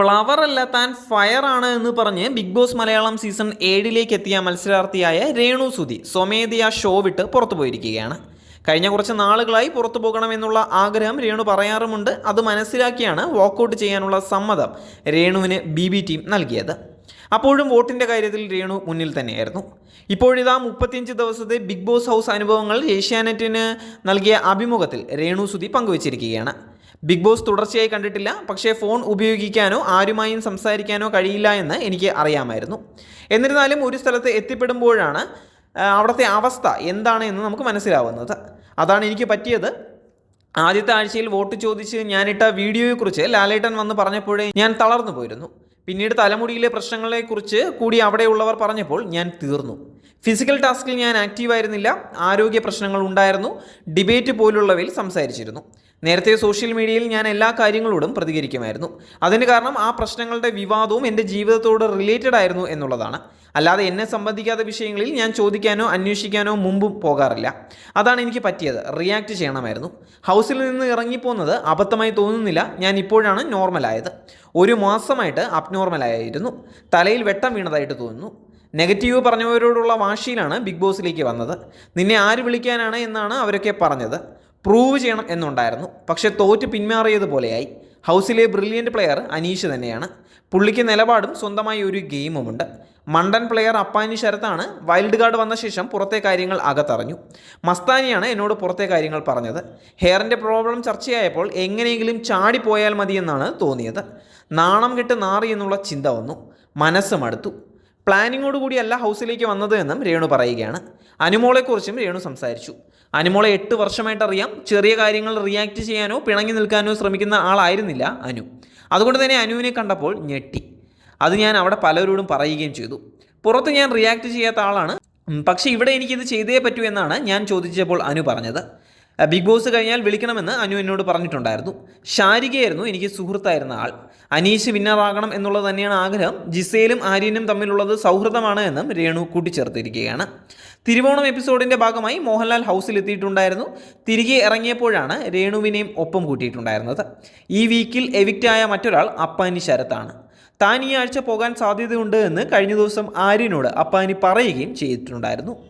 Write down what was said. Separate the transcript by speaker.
Speaker 1: Flower അല്ല താൻ fire ആണ് എന്ന് പറഞ്ഞ് ബിഗ് ബോസ് മലയാളം സീസൺ ഏഴിലേക്ക് എത്തിയ മത്സരാർത്ഥിയായ രേണു സുധി സ്വമേധയാ ഷോ വിട്ട് പുറത്തു പോയിരിക്കുകയാണ്. കഴിഞ്ഞ കുറച്ച് നാളുകളായി പുറത്തു പോകണമെന്നുള്ള ആഗ്രഹം രേണു പറയാറുമുണ്ട്. അത് മനസ്സിലാക്കിയാണ് വാക്കൗട്ട് ചെയ്യാനുള്ള സമ്മതം രേണുവിന് ബി ബി ടീം നൽകിയത്. അപ്പോഴും വോട്ടിന്റെ കാര്യത്തിൽ രേണു മുന്നിൽ തന്നെയായിരുന്നു. ഇപ്പോഴിതാ മുപ്പത്തിയഞ്ച് ദിവസത്തെ ബിഗ് ബോസ് ഹൗസ് അനുഭവങ്ങൾ ഏഷ്യാനെറ്റിന് നൽകിയ അഭിമുഖത്തിൽ രേണു സുധി പങ്കുവച്ചിരിക്കുകയാണ്. ബിഗ് ബോസ് തുടർച്ചയായി കണ്ടിട്ടില്ല പക്ഷേ ഫോൺ ഉപയോഗിക്കാനോ ആരുമായും സംസാരിക്കാനോ കഴിയില്ല എന്ന് എനിക്ക് അറിയാമായിരുന്നു. എന്നിരുന്നാലും ഒരു സ്ഥലത്ത് എത്തിപ്പെടുമ്പോഴാണ് അവിടുത്തെ അവസ്ഥ എന്താണ് എന്ന് നമുക്ക് മനസ്സിലാവുന്നത്. അതാണ് എനിക്ക് പറ്റിയത്. ആദ്യത്തെ ആഴ്ചയിൽ വോട്ട് ചോദിച്ച് ഞാനിട്ട വീഡിയോയെക്കുറിച്ച് ലാലേട്ടൻ വന്ന് പറഞ്ഞപ്പോഴേ ഞാൻ തളർന്നു പോയിരുന്നു. പിന്നീട് തലമുടിയിലെ പ്രശ്നങ്ങളെക്കുറിച്ച് കൂടി അവിടെയുള്ളവർ പറഞ്ഞപ്പോൾ ഞാൻ തീർന്നു. ഫിസിക്കൽ ടാസ്കിൽ ഞാൻ ആക്റ്റീവായിരുന്നില്ല ആരോഗ്യ പ്രശ്നങ്ങൾ ഉണ്ടായിരുന്നു. ഡിബേറ്റ് പോലുള്ളവയിൽ സംസാരിച്ചിരുന്നു. നേരത്തെ സോഷ്യൽ മീഡിയയിൽ ഞാൻ എല്ലാ കാര്യങ്ങളോടും പ്രതികരിക്കുമായിരുന്നു. അതിന് കാരണം ആ പ്രശ്നങ്ങളുടെ വിവാദവും എന്റെ ജീവിതത്തോട് റിലേറ്റഡ് ആയിരുന്നു എന്നുള്ളതാണ്. അല്ലാതെ എന്നെ സംബന്ധിക്കാത്ത വിഷയങ്ങളിൽ ഞാൻ ചോദിക്കാനോ അന്വേഷിക്കാനോ മുമ്പും പോകാറില്ല. അതാണ് എനിക്ക് പറ്റിയത്. റിയാക്ട് ചെയ്യണമായിരുന്നു. ഹൗസിൽ നിന്ന് ഇറങ്ങിപ്പോകുന്നത് അബദ്ധമായി തോന്നുന്നില്ല. ഞാൻ ഇപ്പോഴാണ് നോർമലായത് ഒരു മാസമായിട്ട് അബ്നോർമലായിരുന്നു തലയിൽ വെട്ടം വീണതായിട്ട് തോന്നുന്നു. നെഗറ്റീവ് പറഞ്ഞവരോടുള്ള വാശിയിലാണ് ബിഗ് ബോസിലേക്ക് വന്നത്. നിന്നെ ആര് വിളിക്കാനാണ് എന്നാണ് അവരൊക്കെ പറഞ്ഞത്. പ്രൂവ് ചെയ്യണം എന്നുണ്ടായിരുന്നു. പക്ഷേ തോറ്റ് പിന്മാറിയതുപോലെയായി. ഹൗസിലെ ബ്രില്യന്റ് പ്ലെയർ അനീഷ് തന്നെയാണ്. പുള്ളിക്ക് നിലപാടും സ്വന്തമായി ഒരു ഗെയിമുമുണ്ട്. മണ്ടൻ പ്ലെയർ അപ്പാനി ശരത്താണ് വൈൽഡ് കാർഡ് വന്ന ശേഷം പുറത്തെ കാര്യങ്ങൾ അകത്തറിഞ്ഞു. മസ്താനിയാണ് എന്നോട് പുറത്തെ കാര്യങ്ങൾ പറഞ്ഞത്. ഹെയറിന്റെ പ്രോബ്ലം ചർച്ചയായപ്പോൾ എങ്ങനെയെങ്കിലും ചാടിപ്പോയാൽ മതിയെന്നാണ് തോന്നിയത്. നാണം കെട്ട് നാറി എന്നുള്ള ചിന്ത വന്നു. മനസ്സ് മടുത്തു പ്ലാനിങ്ങോട് കൂടിയല്ല ഹൗസിലേക്ക് വന്നത് എന്നും രേണു പറയുകയാണ്. അനുമോളെക്കുറിച്ചും രേണു സംസാരിച്ചു. അനുമോളെ എട്ട് വർഷമായിട്ട് അറിയാം ചെറിയ കാര്യങ്ങൾ റിയാക്ട് ചെയ്യാനോ പിണങ്ങി നിൽക്കാനോ ശ്രമിക്കുന്ന ആളായിരുന്നില്ല അനു. അതുകൊണ്ട് തന്നെ അനുവിനെ കണ്ടപ്പോൾ ഞെട്ടി. അത് ഞാൻ അവിടെ പലരോടും പറയുകയും ചെയ്തു. പുറത്ത് ഞാൻ റിയാക്ട് ചെയ്യാത്ത ആളാണ്. പക്ഷേ ഇവിടെ എനിക്കിത് ചെയ്തേ പറ്റൂ എന്നാണ് ഞാൻ ചോദിച്ചപ്പോൾ അനു പറഞ്ഞത്. ബിഗ് ബോസ് കഴിഞ്ഞാൽ വിളിക്കണമെന്ന് അനു എന്നോട് പറഞ്ഞിട്ടുണ്ടായിരുന്നു. ശാരികയായിരുന്നു എനിക്ക് സുഹൃത്തായിരുന്ന ആൾ. അനീഷ് വിന്നറാകണം എന്നുള്ളത് തന്നെയാണ് ആഗ്രഹം. ജിസയിലും ആര്യനും തമ്മിലുള്ളത് സൗഹൃദമാണ് എന്നും രേണു കൂട്ടിച്ചേർത്തിരിക്കുകയാണ്. തിരുവോണം എപ്പിസോഡിന്റെ ഭാഗമായി മോഹൻലാൽ ഹൗസിൽ എത്തിയിട്ടുണ്ടായിരുന്നു. തിരികെ ഇറങ്ങിയപ്പോഴാണ് രേണുവിനെയും ഒപ്പം കൂട്ടിയിട്ടുണ്ടായിരുന്നത്. ഈ വീക്കിൽ എവിക്റ്റായ മറ്റൊരാൾ അപ്പാനി ശരത്താണ്. താൻ ഈ ആഴ്ച പോകാൻ സാധ്യതയുണ്ട് എന്ന് കഴിഞ്ഞ ദിവസം ആര്യനോട് അപ്പാനി പറയുകയും ചെയ്തിട്ടുണ്ടായിരുന്നു.